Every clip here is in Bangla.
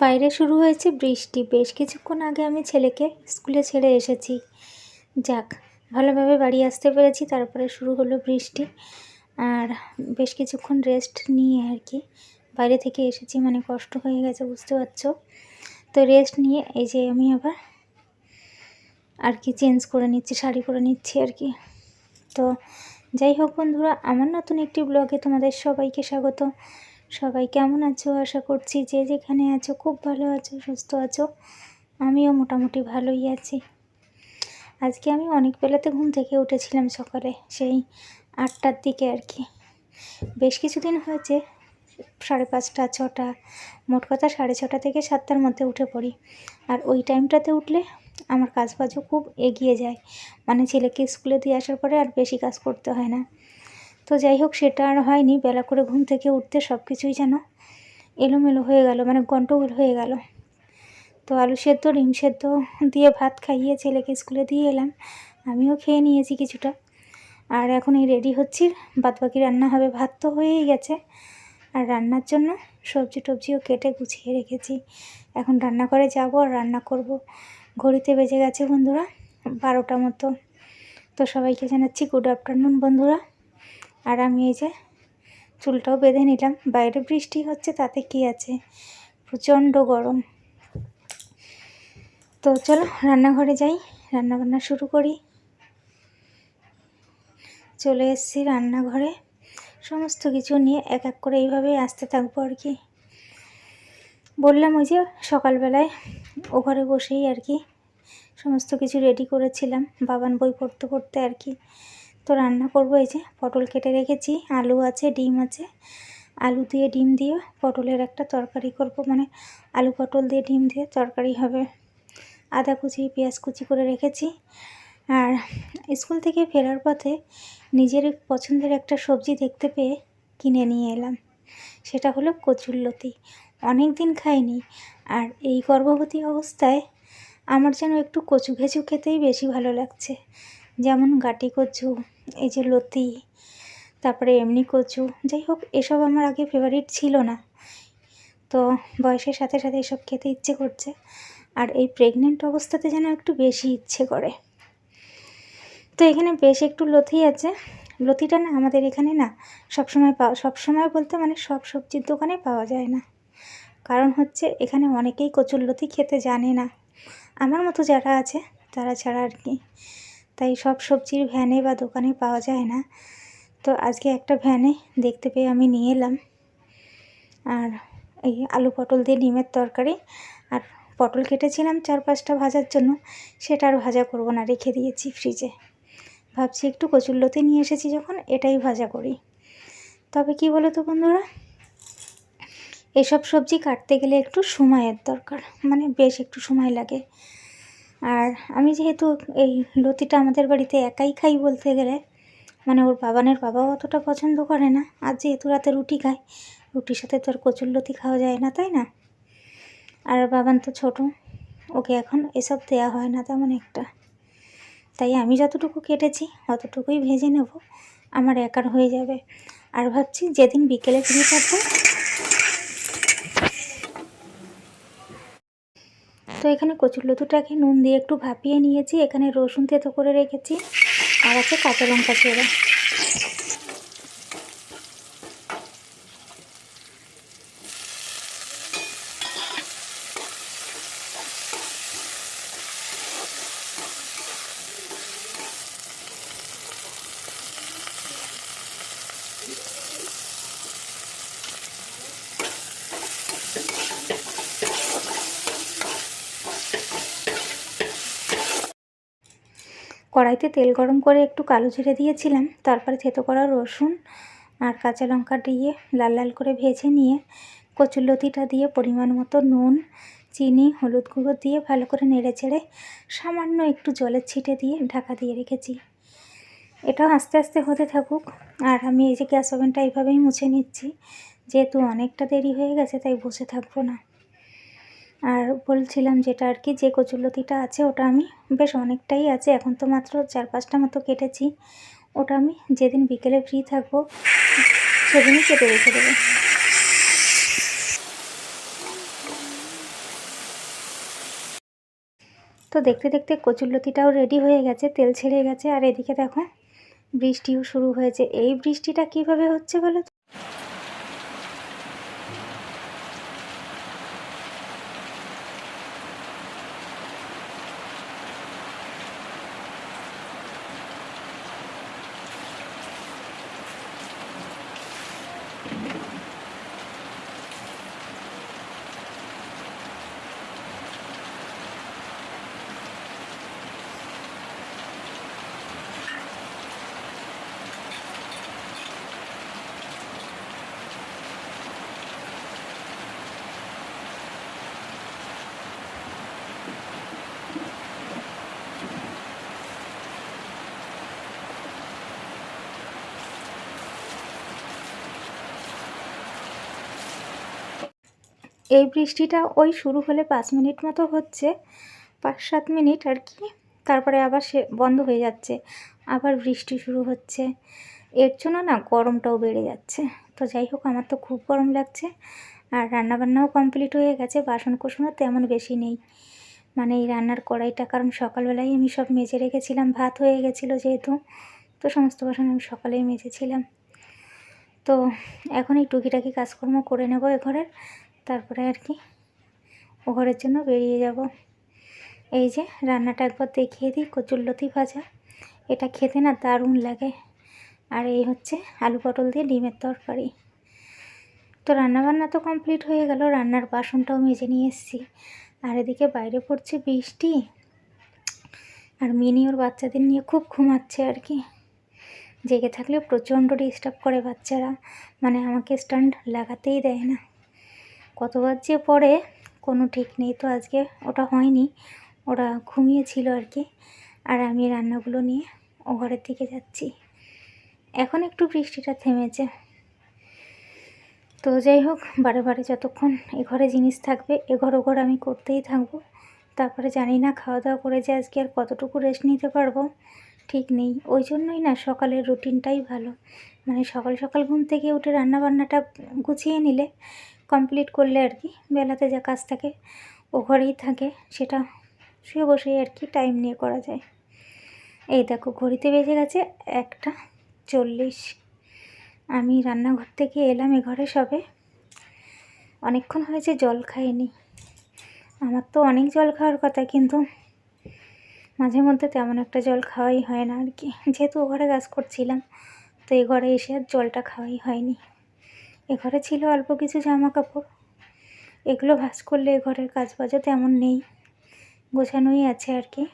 বাইরে শুরু হয়েছে বৃষ্টি। বেশ কিছুক্ষণ আগে আমি ছেলেকে স্কুলে ছেড়ে এসেছি। যাক, ভালোভাবে বাড়ি আসতে পেরেছি, তারপরে শুরু হলো বৃষ্টি। আর বেশ কিছুক্ষণ রেস্ট নিয়ে আর কি। বাইরে থেকে এসেছি মানে কষ্ট হয়ে গেছে, বুঝতে পারছ? তো রেস্ট নিয়ে এই যে আমি আবার আর কি চেঞ্জ করে নিচ্ছি, শাড়ি করে নিচ্ছি আর কি। তো যাই হোক বন্ধুরা, আমার নতুন একটি ব্লগে তোমাদের সবাইকে স্বাগত। সবাই কেমন আছো? আশা করছি যে যেখানে আছো খুব ভালো আছো, সুস্থ আছো। আমিও মোটামুটি ভালোই আছি। আজকে আমি অনেক বেলাতে ঘুম থেকে উঠেছিলাম সকালে, সেই আটটার দিকে আর কি। বেশ কিছুদিন হয়েছে, সাড়ে পাঁচটা, ছটা, মোট কথা সাড়ে ছটা থেকে সাতটার মধ্যে উঠে পড়ি। আর ওই টাইমটাতে উঠলে আমার কাজ বাজও খুব এগিয়ে যায়। মানে ছেলেকে স্কুলে দিয়ে আসার পরে আর বেশি কাজ করতে হয় না। তো যাই হোক, সেটা আর হয়নি। বেলা করে ঘুম থেকে উঠতে সব কিছুই যেন এলোমেলো হয়ে গেল মানে গন্ডগোল হয়ে গেল। তো আলু সেদ্ধ, ডিম সেদ্ধ দিয়ে ভাত খাইয়ে ছেলেকে স্কুলে দিয়ে এলাম। আমিও খেয়ে নিয়েছি কিছুটা। আর এখন এই রেডি হচ্ছি। বাদবাকি রান্না হবে, ভাত তো হয়েই গেছে। আর রান্নার জন্য সবজি টবজিও কেটে গুছিয়ে রেখেছি। এখন রান্না করে যাব আর রান্না করব। ঘড়িতে বেজে গেছে বন্ধুরা বারোটা মতো। তো সবাইকে জানাচ্ছি গুড আফটারনুন বন্ধুরা। আর আমি এই যে চুলটাও বেঁধে নিলাম। বাইরে বৃষ্টি হচ্ছে, তাতে কি আছে? প্রচণ্ড গরম। তো চলো, রান্নাঘরে যাই। রান্নাবান্না শুরু করি। চলে এসেছি রান্নাঘরে। সমস্ত কিছু নিয়ে এক এক করে এইভাবেই আসতে থাকব আর কি। বললাম ওই যে সকালবেলায় ও ঘরে বসেই আর কি সমস্ত কিছু রেডি করেছিলাম। বাবান বই পড়তে পড়তে আর কি তো রান্না করব এই যে, পটল কেটে রেখেছি, আলু আছে, ডিম আছে। আলু দিয়ে ডিম দিয়ে পটলের একটা তরকারি করব মানে আলু পটল দিয়ে ডিম দিয়ে তরকারি হবে। আদা কুচি, পেঁয়াজ কুচি করে রেখেছি। আর স্কুল থেকে ফেরার পথে নিজের পছন্দের একটা সবজি দেখতে পেয়ে কিনে নিয়ে এলাম। সেটা হলো কচুরলতি অনেক দিন খাইনি আর এই গর্ভবতী অবস্থায় আমার যেন একটু কচু ঘেঁচু খেতেই বেশি ভালো লাগছে। যেমন গাটি কচু এই যে লতি, তারপরে এমনি কচু, যাই হোক, এসব আমার আগে ফেভারিট ছিল না। তো বয়সের সাথে সাথে এসব খেতে ইচ্ছে করছে, আর এই প্রেগনেন্ট অবস্থাতে যেন একটু বেশি ইচ্ছে করে। তো এখানে বেশ একটু লতি আছে। লতিটা না আমাদের এখানে না সবসময় পাওয়া, সবসময় বলতে মানে সব সবজির দোকানে পাওয়া যায় না। কারণ হচ্ছে এখানে অনেকেই কচুর লতি খেতে জানে না। আমার মতো যারা আছে, তারা ছাড়া আর কি। তাই সব সবজির ভ্যানে বা দোকানে পাওয়া যায় না। তো আজকে একটা ভ্যানে দেখতে পেয়ে আমি নিয়ে এলাম। আর এই আলু পটল দিয়ে ডিমের তরকারি। আর পটল কেটেছিলাম চার পাঁচটা ভাজার জন্য। সেটা আর ভাজা করব না, রেখে দিয়েছি ফ্রিজে। ভাবছি একটু কচুরলতি নিয়ে এসেছি যখন, এটাই ভাজা করি। তবে কি বলো তো বন্ধুরা, এসব সবজি কাটতে গেলে একটু সময়ের দরকার। মানে বেশ একটু সময় লাগে। আর আমি যেহেতু এই লতিটা আমাদের বাড়িতে একাই খাই বলতে গেলে মানে ওর বাবানের বাবাও অতটা পছন্দ করে না। আর যেহেতু রাতে রুটি খায়, রুটির সাথে তো আর কচুর লতি খাওয়া যায় না, তাই না? আর বাবান তো ছোট, ওকে এখন এসব দেওয়া হয় না তেমন একটা। তাই আমি যতটুকু কেটেছি, অতটুকুই ভেজে নেব, আমার একার হয়ে যাবে। আর ভাবছি যেদিন বিকেলে ফ্রি থাকব তো এখানে কচুর কচুরলতুটাকে নুন দিয়ে একটু ভাপিয়ে নিয়েছি। এখানে রসুন তেতো করে রেখেছি। আর আছে কাঁচা লঙ্কা চেরা কড়াইতে তেল গরম করে একটু কালো জিরে দিয়েছিলাম, তারপরে থেতো করা রসুন আর কাঁচা লঙ্কা দিয়ে লাল লাল করে ভেজে নিয়ে কচুরলতিটা দিয়ে পরিমাণ মতো নুন, চিনি, হলুদ গুঁড়ো দিয়ে ভালো করে নেড়ে চেড়ে সামান্য একটু জলের ছিটে দিয়ে ঢাকা দিয়ে রেখেছি। এটাও আস্তে আস্তে হতে থাকুক। আর আমি এই যে গ্যাস ওভেনটা এইভাবেই মুছে নিচ্ছি, যেহেতু অনেকটা দেরি হয়ে গেছে, তাই বসে থাকব না। আর বলছিলাম যেটা আর কি, যে কচুরলতিটা আছে ওটা আমি বেশ অনেকটাই আছে, এখন তো মাত্র চার পাঁচটা মতো কেটেছি। ওটা আমি যেদিন বিকেলে ফ্রি থাকব, সেদিনই কেটে রেখে দেবো। তো দেখতে দেখতে কচুরলতিটাও রেডি হয়ে গেছে, তেল ছেড়ে গেছে, আর এদিকে দেখো বৃষ্টিও শুরু হয়েছে। এই বৃষ্টিটা কীভাবে হচ্ছে বলো এই বৃষ্টিটা ওই শুরু হলে পাঁচ মিনিট মতো হচ্ছে। পাঁচ, সাত মিনিট আর কি। তারপরে আবার সে বন্ধ হয়ে যাচ্ছে। আবার বৃষ্টি শুরু হচ্ছে। এর জন্য না গরমটাও বেড়ে যাচ্ছে। তো যাই হোক, আমার তো খুব গরম লাগছে। আর রান্নাবান্নাও কমপ্লিট হয়ে গেছে। বাসন কোসনও তেমন বেশি নেই। মানে এই রান্নার কড়াইটা, কারণ সকালবেলায় আমি সব মেজে রেখেছিলাম। ভাত হয়ে গেছিল যেহেতু। তো সমস্ত বাসন আমি সকালেই মেজেছিলাম। তো এখন এই টুকিটাকি কাজকর্ম করে নেব এ ঘরের। তারপরে আর কি ও ঘরের জন্য বেরিয়ে যাব। এই যে রান্নাটা একবার দেখিয়ে দিই কচুরলতি ভাজা। এটা খেতে না দারুণ লাগে। আর এই হচ্ছে আলু পটল দিয়ে ডিমের তরকারি। তো রান্নাবান্না তো কমপ্লিট হয়ে গেল, রান্নার বাসনটাও মেজে নিয়ে এসেছি। আর এদিকে বাইরে পড়ছে বৃষ্টি। আর মিনি ওর বাচ্চাদের নিয়ে খুব ঘুমাচ্ছে আর কি। জেগে থাকলে প্রচণ্ড ডিস্টার্ব করে বাচ্চারা। মানে আমাকে স্ট্যান্ড লাগাতেই দেয় না। কতবার যে পড়ে কোনো ঠিক নেই তো আজকে, ওটা হয়নি। ওরা ঘুমিয়েছিল আর কি। আর আমি রান্নাগুলো নিয়ে ও ঘরের দিকে যাচ্ছি। এখন একটু বৃষ্টিটা থেমেছে। তো যাই হোক, বারে বারে যতক্ষণ এ ঘরে জিনিস থাকবে, এ ঘর ও ঘর আমি করতেই থাকব। তারপরে জানি না খাওয়া দাওয়া করে যে আজকে আর কতটুকু রেস্ট নিতে পারব। ঠিক নেই। ওই জন্যই না সকালের রুটিনটাই ভালো। মানে সকাল সকাল ঘুম থেকে উঠে রান্না বান্নাটা গুছিয়ে নিলে কমপ্লিট করলে আর কি, বেলাতে যা কাজ থাকে ও ঘরেই থাকে, সেটা শুয়ে বসেই আর কি টাইম নিয়ে করা যায়। এই দেখো, ঘড়িতে বেজে গেছে একটা চল্লিশ। আমি রান্নাঘর থেকে এলাম, এ ঘরে সবে। অনেকক্ষণ হয়েছে, জল খাইনি। আমার তো অনেক জল খাওয়ার কথা, কিন্তু মাঝে মধ্যে তেমন একটা জল খাওয়াই হয় না আর কি। যেহেতু ও ঘরে কাজ করছিলাম, তো এ ঘরে এসে আর জলটা খাওয়াই হয়নি। এ ঘরে ছিল অল্প কিছু জামা কাপড় এগুলো ভাঁজ করলে ঘরের কাজ বাজও তেমন নেই। গোছানোই আছে আর কি।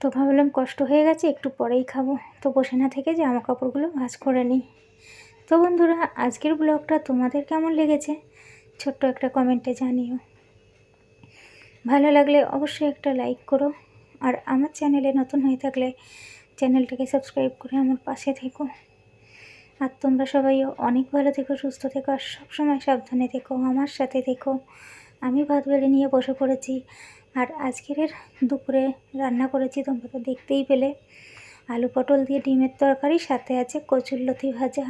তো ভাবলাম কষ্ট হয়ে গেছে, একটু পরেই খাব। তো বসে না থেকে জামা কাপড়গুলো ভাঁজ করে নিই। তো বন্ধুরা, আজকের ব্লগটা তোমাদের কেমন লেগেছে? ছোট্ট একটা কমেন্টে জানিও। ভালো লাগলে অবশ্যই একটা লাইক করো। আর আমার চ্যানেলে নতুন হয়ে থাকলে চ্যানেলটাকে সাবস্ক্রাইব করে আমার পাশে থেকো। আর তোমরা সবাইও অনেক ভালো থেকো, সুস্থ থেকো আর সবসময় সাবধানে থেকো, আমার সাথে থেকো। আমি ভাত বেড়ে নিয়ে বসে পড়েছি আর আজকের দুপুরে রান্না করেছি, তোমরা তো দেখতেই পেলে। আলু পটল দিয়ে ডিমের তরকারি, সাথে আছে কচুরলতি ভাজা।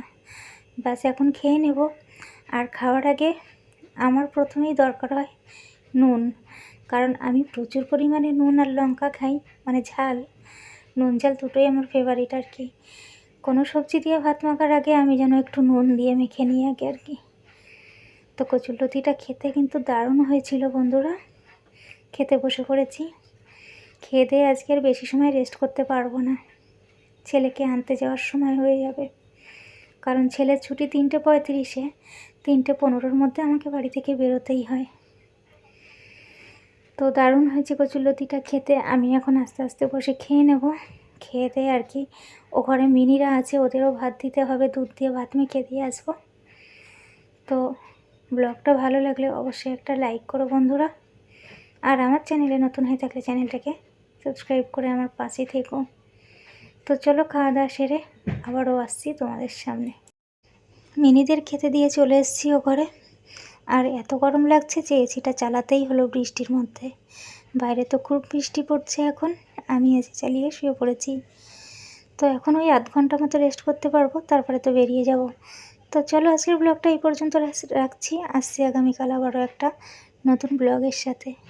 ব্যাস, এখন খেয়ে নেব। আর খাওয়ার আগে আমার প্রথমেই দরকার হয় নুন, কারণ আমি প্রচুর পরিমাণে নুন আর লঙ্কা খাই মানে ঝাল। নুন ঝাল দুটোই আমার ফেভারিট আর কি। কোনো সবজি দিয়ে ভাত মাখার আগে আমি যেন একটু নুন দিয়ে মেখে নিই আগে আর কি। তো কচুরলতিটা খেতে কিন্তু দারুণ হয়েছিল বন্ধুরা। খেতে বসে পড়েছি। খেয়ে দিয়ে আজকে আর বেশি সময় রেস্ট করতে পারব না। ছেলেকে আনতে যাওয়ার সময় হয়ে যাবে। কারণ ছেলের ছুটি তিনটে পঁয়ত্রিশে, তিনটে পনেরোর মধ্যে আমাকে বাড়ি থেকে বেরোতেই হয়। তো দারুণ হয়েছে কচুরলতিটা খেতে। আমি এখন আস্তে আস্তে বসে খেয়ে নেব। খেয়ে দিয়ে আর কি। ও ঘরে মিনিরা আছে, ওদেরও ভাত দিতে হবে, দুধ দিয়ে ভাত মেখে দিয়ে আসব। তো ব্লগটা ভালো লাগলে অবশ্যই একটা লাইক করো বন্ধুরা। আর আমার চ্যানেলে নতুন হয়ে থাকলে চ্যানেলটাকে সাবস্ক্রাইব করে আমার পাশে থেকো। তো চলো খাওয়া দাওয়া সেরে আবারও আসছি তোমাদের সামনে। মিনিদের খেতে দিয়ে চলে এসেছি ও ঘরে। আর এত গরম লাগছে যে এসিটা চালাতেই হলো বৃষ্টির মধ্যে। বাইরে তো খুব বৃষ্টি পড়ছে এখন। আমি এসি চালিয়ে শুয়ে পড়েছি। তো এখন ওই আধ ঘণ্টা মতো রেস্ট করতে পারব, তারপরে তো বেরিয়ে যাব। তো চলো আজকের ব্লগটা এই পর্যন্ত রাখছি। আসছি আগামীকাল আবারও একটা নতুন ব্লগের সাথে।